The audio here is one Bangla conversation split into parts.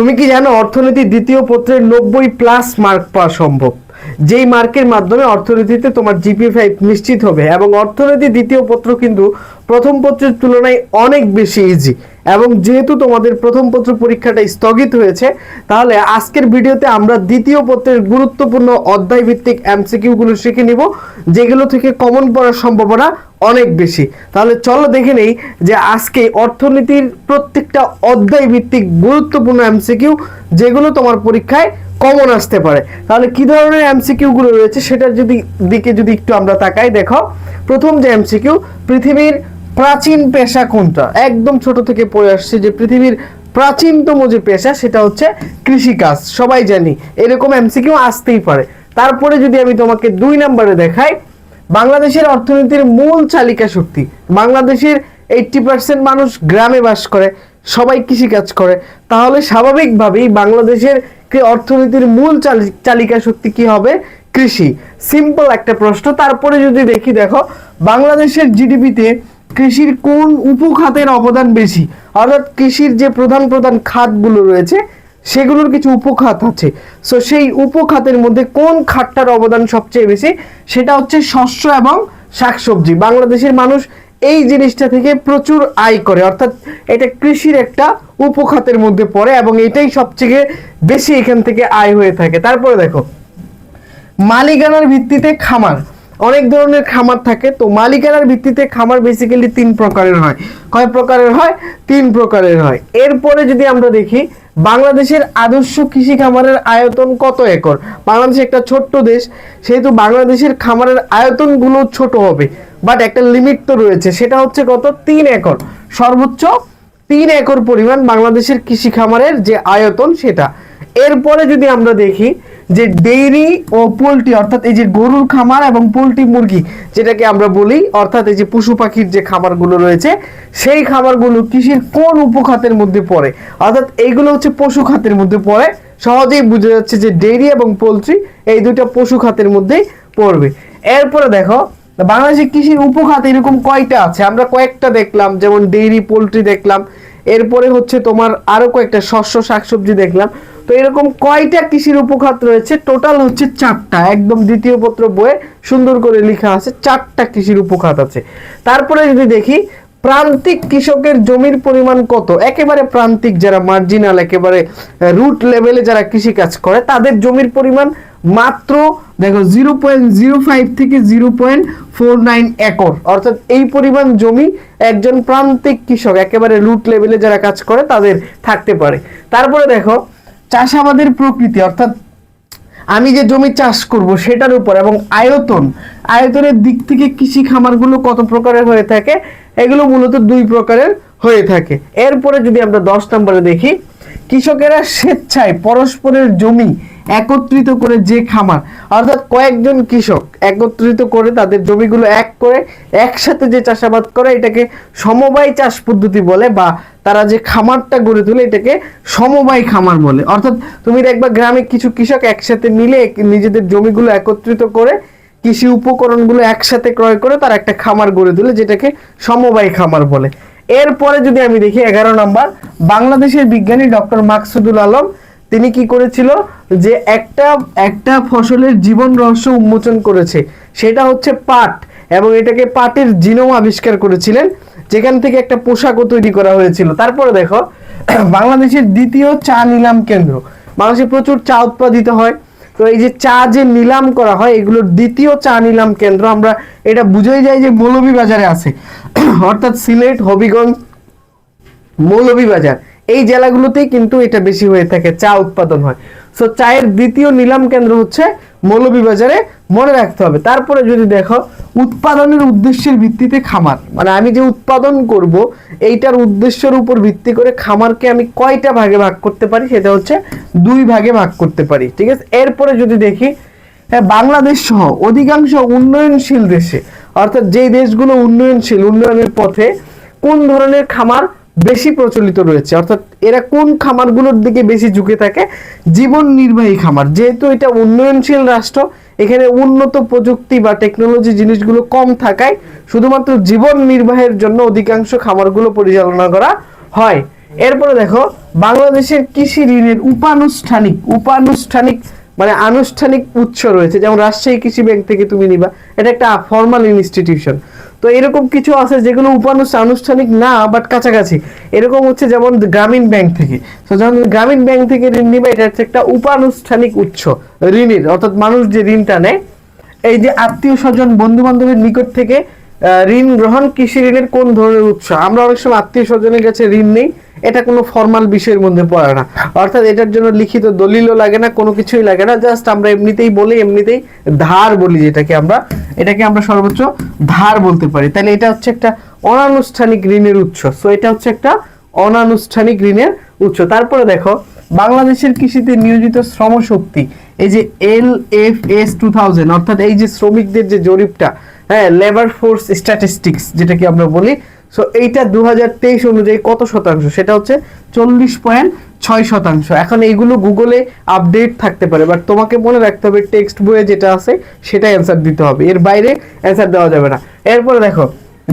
তুমি কি জানো অর্থনীতি দ্বিতীয় পত্রের নব্বই প্লাস মার্ক পাওয়া সম্ভব? যেই মার্কের মাধ্যমে অর্থনীতিতে তোমার জিপি ফাইভ নিশ্চিত হবে এবং অর্থনীতি দ্বিতীয় পত্র কিন্তু প্রথম পত্রের তুলনায় অনেক বেশি ইজি এবং যেহেতু তোমাদের প্রথম পত্র পরীক্ষাটা স্থগিত হয়েছে, তাহলে আজকের ভিডিওতে আমরা দ্বিতীয় পত্রের গুরুত্বপূর্ণ অধ্যায় ভিত্তিক এমসিকিউ গুলো শিখে নিব, যেগুলো থেকে কমন পড়ার সম্ভাবনা অনেক বেশি। তাহলে চলো দেখে নেই যে আজকে অর্থনীতির প্রত্যেকটা অধ্যায় ভিত্তিক গুরুত্বপূর্ণ এমসিকিউ, যেগুলো তোমার পরীক্ষায় কমন আসতে পারে। তাহলে কি ধরনের এমসিকিউ গুলো রয়েছে সেটার যদি দিকে যদি একটু আমরা তাকাই, দেখো, প্রথম যে এমসিকিউ, পৃথিবীর প্রাচীন পেশা কোনটা? একদম ছোট থেকে পড়ে আসছে যে পৃথিবীর প্রাচীনতম যে পেশা সেটা হচ্ছে কৃষিকাজ। সবাই জানি, এরকম এমসিকিউ আসতেই পারে। তারপরে যদি আমি তোমাকে দুই নম্বরে দেখাই, বাংলাদেশের অর্থনীতির মূল চালিকা শক্তি। বাংলাদেশের এইটটি পার্সেন্ট মানুষ গ্রামে বাস করে, সবাই কৃষিকাজ করে। তাহলে স্বাভাবিকভাবেই বাংলাদেশের অর্থনীতির মূল চালি- চালিকা শক্তি কি হবে? কৃষি। সিম্পল একটা প্রশ্ন। তারপরে যদি দেখি, দেখো, বাংলাদেশের জিডিপিতে কৃষির কোন উপখাতের অবদান বেশি? অর্থাৎ কৃষির যে প্রধান প্রধান খাতগুলো রয়েছে, সেগুলোর কিছু উপখাত আছে। সো সেই উপখাতের মধ্যে কোন খাতটার অবদান সবচেয়ে বেশি? সেটা হচ্ছে শস্য এবং শাকসবজি। বাংলাদেশের মানুষ এই জিনিসটা থেকে প্রচুর আয় করে। অর্থাৎ এটা কৃষির একটা উপখাতের মধ্যে পড়ে এবং এটাই সবচেয়ে বেশি এখান থেকে আয় হয়ে থাকে। তারপরে দেখো, মালিকানার ভিত্তিতে খামার। অনেক ধরনের খামার থাকে। তো মালিকানার ভিত্তিতে খামার বেসিক্যালি তিন প্রকারের হয়। কয় প্রকারের হয়? তিন প্রকারের হয়। এরপরে যদি আমরা দেখি, বাংলাদেশের আদর্শ কৃষি খামারের আয়তন কত একর? বাংলাদেশ একটা ছোট্ট দেশ, সেহেতু বাংলাদেশের খামারের আয়তনগুলো ছোট হবে। বাট একটা লিমিট তো রয়েছে, সেটা হচ্ছে কত? তিন একর। সর্বোচ্চ তিন একর পরিমাণ বাংলাদেশের কৃষি খামারের যে আয়তন সেটা। এরপরে যদি আমরা দেখি যে ডেইরি ও পোলট্রি, অর্থাৎ এই যে গরুর খামার এবং পোলট্রি মুরগি, যেটাকে আমরা বলি, অর্থাৎ এই যে পশু পাখির যে খামারগুলো রয়েছে, সেই খামারগুলো কৃষির কোন উপখাতের মধ্যে পড়ে? অর্থাৎ এইগুলো হচ্ছে পশু খাতের মধ্যে পড়ে। সহজেই বোঝা যাচ্ছে যে ডেইরি এবং পোলট্রি এই দুইটা পশু খাতের মধ্যেই পড়বে। এরপরে দেখো বাংলাদেশের কৃষির উপখাত এরকম কয়টা আছে? আমরা কয়েকটা দেখলাম, যেমন ডেইরি, পোলট্রি দেখলাম। এরপরে হচ্ছে তোমার আরও কয়েকটা শস্য, শাকসবজি দেখলাম। তো এরকম কয়টা কৃষির উপখাত রয়েছে? টোটাল হচ্ছে চারটা। একদম দ্বিতীয় পত্র বইয়ে সুন্দর করে লেখা আছে, চারটা কৃষির উপখাত আছে। তারপরে যদি দেখি, প্রান্তিক কৃষকের জমির পরিমাণ কত? একেবারে প্রান্তিক যারা মার্জিনাল একেবারে রুট লেভেলে যারা কৃষি কাজ করে, তাদের জমির পরিমাণ মাত্র, দেখো জিরো পয়েন্ট জিরো ফাইভ থেকে zero point four nine acre. অর্থাৎ এই পরিমাণ জমি একজন প্রান্তিক কৃষক, একেবারে রুট লেভেলে যারা কাজ করে, তাদের থাকতে পারে। তারপরে দেখো চাষাবাদের প্রকৃতি, অর্থাৎ আমি যে জমি চাষ করব সেটার উপর এবং আয়তন, আয়তনের দিক থেকে কৃষি খামারগুলো কত প্রকারের হয়ে থাকে, এগুলো মূলত দুই প্রকারের হয়ে থাকে। এরপরে যদি আমরা দশ নম্বরে দেখি কৃষকেরা স্বেচ্ছায় পরস্পরের জমি একত্রিত করে যে খামার, অর্থাৎ কয়েকজন কৃষক একত্রিত করে তাদের জমিগুলো এক করে একসাথে যে চাষাবাদ করে, এটাকে সমবায় চাষ পদ্ধতি বলে বা তারা যে খামারটা গড়ে তোলে এটাকে সমবায় খামার বলে। অর্থাৎ তুমি দেখবা গ্রামে কিছু কৃষক একসাথে মিলে নিজেদের জমিগুলো একত্রিত করে কৃষি উপকরণগুলো একসাথে ক্রয় করে তার একটা খামার গড়ে তোলে, যেটাকে সমবায় খামার বলে। এরপরে যদি আমি দেখি এগারো নম্বর, বাংলাদেশের বিজ্ঞানী ডক্টর মাকসুদুল আলম, তিনি কি করেছিল? যে একটা একটা ফসলের জীবন রহস্য উন্মোচন করেছে। সেটা হচ্ছে পাট এবং এটাকে পাটের জিনোম আবিষ্কার করেছিলেন, যেখান থেকে একটা পোশাকও তৈরি করা হয়েছিল। তারপরে দেখো, বাংলাদেশের দ্বিতীয় চা নিলাম কেন্দ্র। বাংলাদেশে প্রচুর চা উৎপাদিত হয়। তো এই যে চা যে নিলাম করা হয়, এগুলোর দ্বিতীয় চা নিলাম কেন্দ্র, আমরা এটা বুঝেই যাই যে মৌলভী বাজারে আছে। অর্থাৎ সিলেট, হবিগঞ্জ, মৌলভীবাজার। এই জেলাগুলোতেই কিন্তু এটা বেশি হয়ে থাকে চা উৎপাদন হয়। সো চায়ের দ্বিতীয় নিলাম কেন্দ্র হচ্ছে মৌলভীবাজারে মনে রাখতে হবে। তারপরে যদি দেখো উৎপাদনের উদ্দেশ্যের ভিত্তিতে খামার। মানে আমি যে উৎপাদন করব এইটার উদ্দেশ্যের উপর ভিত্তি করে খামারকে আমি কয়টা ভাগে ভাগ করতে পারি সেটা হচ্ছে দুই ভাগে ভাগ করতে পারি ঠিক আছে? এরপরে যদি দেখি হ্যাঁ, বাংলাদেশ সহ অধিকাংশ উন্নয়নশীল দেশে অর্থাৎ যেই দেশগুলো উন্নয়নশীল উন্নয়নের পথে কোন ধরনের খামার বেশি প্রচলিত রয়েছে। অর্থাৎ এরা কোন খামারগুলোর দিকে বেশি ঝুঁকে থাকে? জীবন নির্বাহী খামার। যেহেতু এটা উন্নয়নশীল রাষ্ট্র, এখানে উন্নত প্রযুক্তি বা টেকনোলজি জিনিসগুলো কম থাকায় শুধুমাত্র জীবন নির্বাহের জন্য অধিকাংশ খামারগুলো পরিচালনা করা হয়। এরপরে দেখো, বাংলাদেশের কৃষি ঋণের উপানুষ্ঠানিক উপানুষ্ঠানিক মানে আনুষ্ঠানিক উৎস রয়েছে। যেমন রাজশাহী কৃষি ব্যাংক থেকে তুমি নিবা। এটা একটা ফর্মাল ইনস্টিটিউশন তো এরকম কিছু আছে যেগুলো আনুষ্ঠানিক না বাট কাছাকাছি। এরকম হচ্ছে যেমন গ্রামীণ ব্যাংক থেকে। তো যেমন গ্রামীণ ব্যাংক থেকে ঋণ নিবা, এটা হচ্ছে একটা উপানুষ্ঠানিক উৎস, ঋণের। অর্থাৎ মানুষ যে ঋণটা নেয়, এই যে আত্মীয় স্বজন বন্ধু বান্ধবের নিকট থেকে ঋণ গ্রহণ কৃষি ঋণের কোন ধরনের উৎস? আমরা অনেক সময় আত্মীয় স্বজনের কাছে ঋণ নেই। এটা কোনো ফর্মাল বিষয়ের মধ্যে পড়ে না। অর্থাৎ এটার জন্য লিখিত দলিলও লাগে না, কোনো কিছুই লাগে না। জাস্ট আমরা এমনিতেই বলি, এমনিতেই ধার বলি যেটাকে আমরা, এটাকে আমরা সর্বোচ্চ ধার বলতে পারি। তাহলে এটা হচ্ছে একটা অনানুষ্ঠানিক ঋণের উৎস। সো এটা হচ্ছে একটা অনানুষ্ঠানিক ঋণের উৎস। তারপরে দেখো, বাংলাদেশের কৃষিতে নিয়োজিত শ্রমশক্তি, এই যে L F S two thousand অর্থাৎ এই যে শ্রমিকদের যে জরিপটা হ্যাঁ লেবার ফোর্স স্ট্যাটিস্টিক্স যেটাকে আমরা বলি সো এইটা দু হাজার তেইশ অনুযায়ী কত শতাংশ? সেটা হচ্ছে চল্লিশ পয়েন্ট ছয় শতাংশ। এখন এইগুলো গুগলে আপডেট থাকতে পারে বাট তোমাকে মনে রাখতে হবে, টেক্সট বইয়ে যেটা আছে, সেটাই অ্যান্সার দিতে হবে। এর বাইরে অ্যান্সার দেওয়া যাবে না। এরপরে দেখো,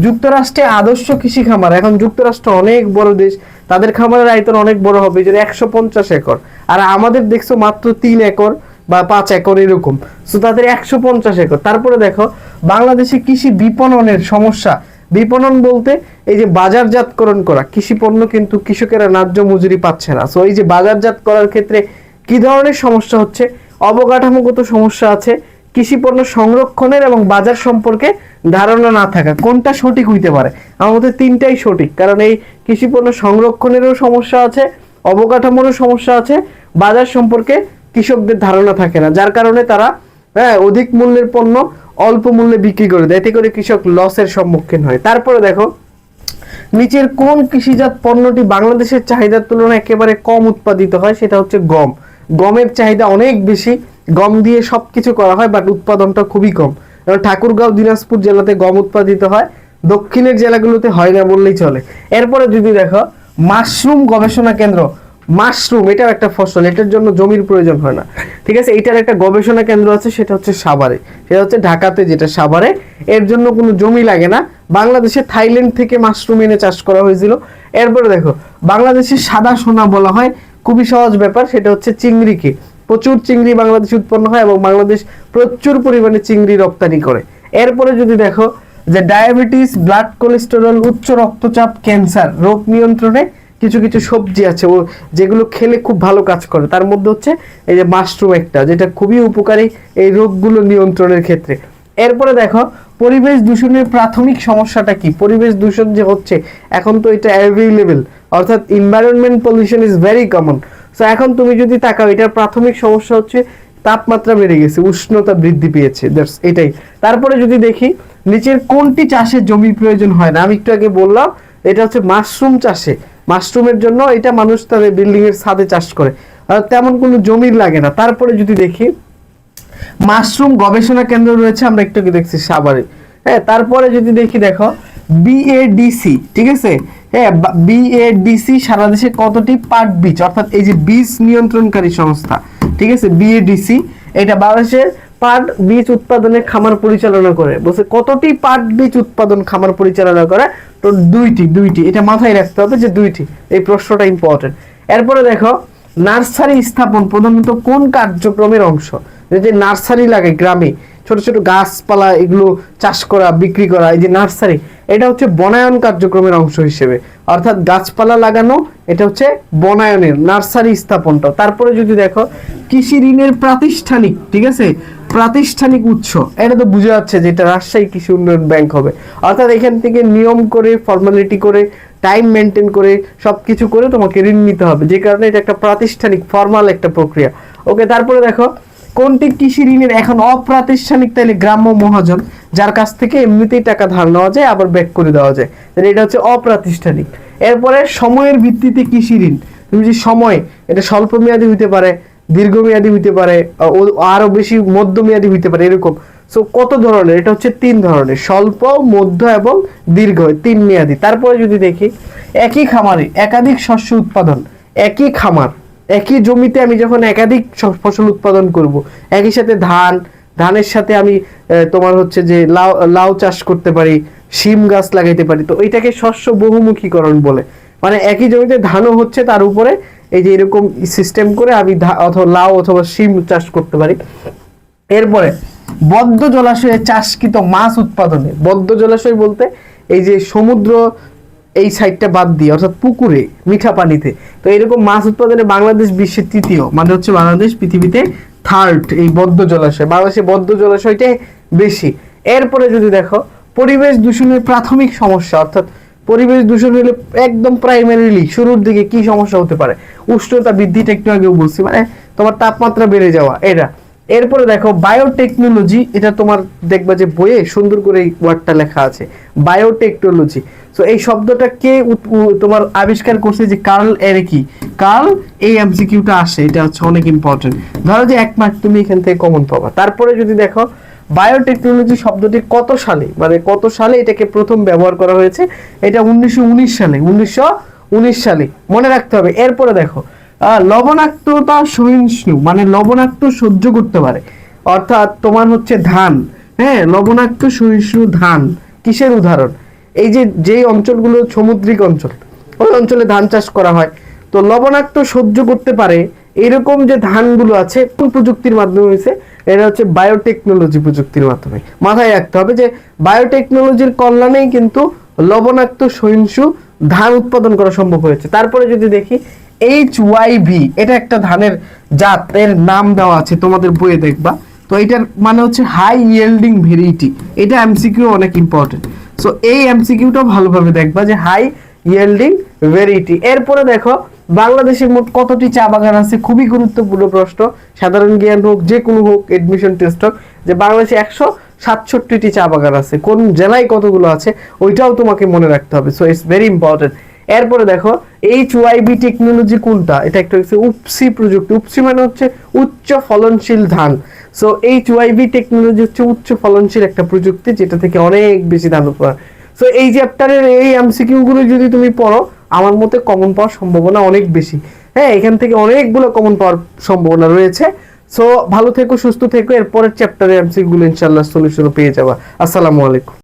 যুক্তরাষ্ট্রে আদর্শ কৃষি খামার এখন যুক্তরাষ্ট্র অনেক বড় দেশ, তাদের খামারের আয়তন অনেক বড় হবে যেটা একশো পঞ্চাশ একর। আর আমাদের দেখছ মাত্র তিন একর বা পাঁচ একর এরকম। সো তাদের একশো পঞ্চাশ একর। তারপরে দেখো, বাংলাদেশে কৃষি বিপণনের সমস্যা। বিপণন বলতে এই যে বাজারজাতকরণ করা, কৃষি পণ্য কিন্তু কৃষকেরা ন্যায্য মজুরি পাচ্ছে না। সো এই যে বাজারজাত করার ক্ষেত্রে কি ধরনের সমস্যা হচ্ছে? অবকাঠামোগত সমস্যা আছে, কৃষি পণ্য সংরক্ষণের এবং বাজার সম্পর্কে ধারণা না থাকা। কোনটা সঠিক হইতে পারে? আমার মতে তিনটাই সঠিক। কারণ এই কৃষি পণ্য সংরক্ষণেরও সমস্যা আছে, অবকাঠামোরও সমস্যা আছে, বাজার সম্পর্কে কৃষকদের ধারণা থাকে না। যার কারণে তারা হ্যাঁ অধিক মূল্যের পণ্য অল্প মূল্যে বিক্রি করে দেয়। এতে করে কৃষক লসের সম্মুখীন হয়। তারপরে দেখো, নিচের কোন কৃষিজাত পণ্যটি বাংলাদেশের চাহিদার তুলনায় একেবারে কম উৎপাদিত হয় সেটা হচ্ছে গম। গমের চাহিদা অনেক বেশি, গম দিয়ে সবকিছু করা হয়, বাট উৎপাদনটা খুবই কম। কারণ ঠাকুরগাঁও, দিনাজপুর জেলাতে গম উৎপাদিত হয়, দক্ষিণের জেলাগুলোতে হয় না বললেই চলে। এরপরে যদি দেখো, মাশরুম গবেষণা কেন্দ্র। মাশরুম, এটাও একটা ফসল, এটার জন্য জমির প্রয়োজন হয় না। ঠিক আছে? এটার একটা গবেষণা কেন্দ্র আছে, সেটা হচ্ছে সাভারে। সেটা হচ্ছে ঢাকাতে, যেটা সাভারে। এর জন্য কোনো জমি লাগে না। বাংলাদেশে থাইল্যান্ড থেকে মাশরুম এনে চাষ করা হয়েছিল। এরপরে দেখো, বাংলাদেশে সাদা সোনা বলা হয়। খুবই সহজ ব্যাপার, সেটা হচ্ছে চিংড়িকে। প্রচুর চিংড়ি বাংলাদেশে উৎপন্ন হয় এবং বাংলাদেশ প্রচুর পরিমাণে চিংড়ি রপ্তানি করে। এরপরে যদি দেখো যে ডায়াবেটিস, ব্লাড কোলেস্টেরল, উচ্চ রক্তচাপ, ক্যান্সার, রোগ নিয়ন্ত্রণে কিছু কিছু সবজি আছে, ও যেগুলো খেলে খুব ভালো কাজ করে। তার মধ্যে হচ্ছে এই যে মাশরুম একটা, যেটা খুবই উপকারী এই রোগগুলো নিয়ন্ত্রণের ক্ষেত্রে। এরপরে দেখো, পরিবেশ দূষণের প্রাথমিক সমস্যাটা কি? পরিবেশ দূষণ যে হচ্ছে, এখন তো এটা অ্যাভেলেবেল অর্থাৎ environment pollution is very common so এখন তুমি যদি তাকাও, এটার প্রাথমিক সমস্যা হচ্ছে, তাপমাত্রা বেড়ে গেছে, উষ্ণতা বৃদ্ধি পেয়েছে দ্যাটস এটাই। তারপরে যদি দেখি, নিচের কোনটি চাষের জমির প্রয়োজন হয় না? আমি একটু আগে বললাম এটা হচ্ছে মাশরুম চাষে। মাশরুমের জন্য এটা মানুষ তাদের বিল্ডিং এর ছাদে চাষ করে। তেমন কোনো জমির লাগে না। তারপরে যদি দেখি, মাশরুম গবেষণা কেন্দ্র রয়েছে, আমরা একটু দেখছি সাভারে। হ্যাঁ তারপরে যদি দেখি, দেখো বিএডিসি ঠিক আছে? হ্যাঁ বিএডিসি সারা দেশে কতটি পাট বীজ? অর্থাৎ এই যে বীজ নিয়ন্ত্রণকারী সংস্থা, ঠিক আছে? বিএডিসি এটা বাংলাদেশের পাট বীজ উৎপাদনের খামার পরিচালনা করে। বলছে, কতটি পাট বীজ উৎপাদন খামার পরিচালনা করে? তো দুইটি দুইটি। এটা মাথায় রাখতে হবে যে দুইটি। এই প্রশ্নটা ইম্পর্টেন্ট এরপরে দেখো, নার্সারি স্থাপন প্রধানত কোন কার্যক্রমের অংশ? যে নার্সারি লাগে গ্রামে, ছোট ছোট গাছপালা এগুলো চাষ করা, বিক্রি করা, এই যে নার্সারি, এটা হচ্ছে বনায়ন কার্যক্রমের অংশ হিসেবে। অর্থাৎ গাছপালা লাগানো, এটা হচ্ছে বনায়নের, নার্সারি স্থাপনটা। তারপরে যদি দেখো, কৃষি ঋণের প্রাতিষ্ঠানিক, ঠিক আছে? প্রাতিষ্ঠানিক উৎস। এটা তো বুঝে যাচ্ছে যে এটা রাজশাহী কৃষি উন্নয়ন ব্যাংক হবে। অর্থাৎ এখান থেকে নিয়ম করে ফর্মালিটি করে টাইম মেনটেন করে সব কিছু করে তোমাকে ঋণ নিতে হবে। যে কারণে এটা একটা প্রাতিষ্ঠানিক ফর্মাল একটা প্রক্রিয়া। ওকে তারপরে দেখো, কোনটি কৃষি ঋণের এখন অপ্রাতিষ্ঠানিক তাইলে গ্রাম্য মহাজন, যার কাছ থেকে এমনিতেই টাকা ধার নেওয়া যায়, আবার ব্যাক করে দেওয়া যায়। তাহলে এটা হচ্ছে অপ্রাতিষ্ঠানিক। এরপরে সময়ের ভিত্তিতে কৃষি ঋণ। তুমি যে সময়, এটা স্বল্প মেয়াদী হইতে পারে দীর্ঘমেয়াদী হইতে পারে আরও বেশি মধ্যমেয়াদী হইতে পারে, এরকম। সো কত ধরনের? এটা হচ্ছে তিন ধরনের, স্বল্প, মধ্য এবং দীর্ঘ তিন মেয়াদী। তারপরে যদি দেখি, একই খামারে একাধিক শস্য উৎপাদন, একই খামার, একই জমিতে আমি যখন একাধিক ফসল উৎপাদন করব, একই সাথে ধান, ধানের সাথে আমি তোমার হচ্ছে যে লাউ লাউ চাষ করতে পারি, শিম গাছ লাগাইতে পারি, তো এটাকে শস্য বহুমুখীকরণ বলে। মানে একই জমিতে ধানও হচ্ছে, তার উপরে এই যে এরকম সিস্টেম করে আমি অথবা লাউ অথবা শিম চাষ করতে পারি। এরপরে বদ্ধ জলাশয়ে চাষকৃত মাছ উৎপাদনে, বদ্ধ জলাশয় বলতে এই যে সমুদ্র এই সাইডটা বাদ দিয়ে, অর্থাৎ পুকুরে, মিঠা পানিতে। তো এরকম মাছ উৎপাদনে বাংলাদেশ বিশ্বের তৃতীয় মানে হচ্ছে বাংলাদেশ পৃথিবীতে থার্ড এই বদ্ধ জলাশয়। বাংলাদেশে বদ্ধ জলাশয়টাই বেশি। এরপরে যদি দেখো, পরিবেশ দূষণের প্রাথমিক সমস্যা, অর্থাৎ পরিবেশ দূষণ হলে একদম প্রাইমারিলি শুরুর দিকে কি সমস্যা হতে পারে? উষ্ণতা বৃদ্ধিটা একটু আগেও বলছি মানে তোমার তাপমাত্রা বেড়ে যাওয়া, এটা। এরপরে দেখো বায়োটেকনোলজি এটা তোমার দেখবা যে বইয়ে সুন্দর করে এই ওয়ার্ডটা লেখা আছে বায়োটেকনোলজি তো এই শব্দটা কে তোমার আবিষ্কার করছে যে কার্ল এর কি? কার্ল এই এমসিকিউটা আসে, এটা হচ্ছে অনেক ইম্পর্টেন্ট ধরো যে এক মার্ক তুমি এখান থেকে কমন পাবা। তারপরে যদি দেখো বায়োটেকনোলজি শব্দটি কত সালে মানে কত সালে এটাকে প্রথম ব্যবহার করা হয়েছে? এটা উনিশশো উনিশ সালে, উনিশশো উনিশ সালে। মনে রাখতে হবে, এরপরে দেখো লবণাক্ততা সহিষ্ণু মানে লবণাক্ত সহ্য করতে পারে। অর্থাৎ তোমার হচ্ছে ধান হ্যাঁ লবণাক্ত সহিষ্ণু ধান, কিসের উদাহরণ? এই যে, যেই অঞ্চলগুলো সমুদ্রিক অঞ্চল, ওই অঞ্চলে ধান চাষ করা হয়। তো লবণাক্ত সহ্য করতে পারে এরকম যে ধানগুলো আছে, কোন প্রযুক্তির মাধ্যমে হয়েছে? এটা হচ্ছে বায়োটেকনোলজি প্রযুক্তির মাধ্যমে। মাথায় রাখতে হবে যে বায়োটেকনোলজির কল্যাণেই কিন্তু লবণাক্ত সহিংসু ধান উৎপাদন করা সম্ভব হয়েছে। তারপরে যদি দেখি এইচ ওয়াই ভি এটা একটা ধানের জাত, এর নাম দেওয়া আছে, তোমাদের বইয়ে দেখবা। তো এটার মানে হচ্ছে হাই ইয়েল্ডিং ভেরিটি এটা এমসিকিউ অনেক ইম্পর্টেন্ট সো এই এমসিকিউটাও ভালোভাবে দেখবা যে হাই ইয়েল্ডিং ভেরিটি এরপরে দেখো বাংলাদেশে মোট কতটি চা বাগান আছে? খুবই গুরুত্বপূর্ণ প্রশ্ন। সাধারণ জ্ঞান হোক, যে কোনো হোক এডমিশন টেস্ট হোক, যে বাংলাদেশে একশো সাতষট্টিটি চা বাগান আছে, কোন জেলায় কতগুলো আছে, ওইটাও তোমাকে মনে রাখতে হবে। সো ইটস ভেরি ইম্পর্টেন্ট এরপরে দেখো এইচ ওয়াইবি টেকনোলজি কোনটা? এটা একটা হচ্ছে উপসি প্রযুক্তি। উপসি মানে হচ্ছে উচ্চ ফলনশীল ধান। সো এইচ ওয়াইবি টেকনোলজি হচ্ছে উচ্চ ফলনশীল একটা প্রযুক্তি, যেটা থেকে অনেক বেশি ধান উৎপাদন। সো এই চ্যাপ্টারের এই এমসিকিউ গুলো যদি তুমি পড়ো আমার মতে কমন পাওয়ার সম্ভাবনা অনেক বেশি। হ্যাঁ এখান থেকে অনেকগুলো কমন পাওয়ার সম্ভাবনা রয়েছে। সো ভালো থেকো, সুস্থ থেকো, এরপরের চ্যাপ্টারে এমসিগুলো গুলো ইনশাল্লাহ সলিউশনও পেয়ে যাবা। আসসালামু আলাইকুম।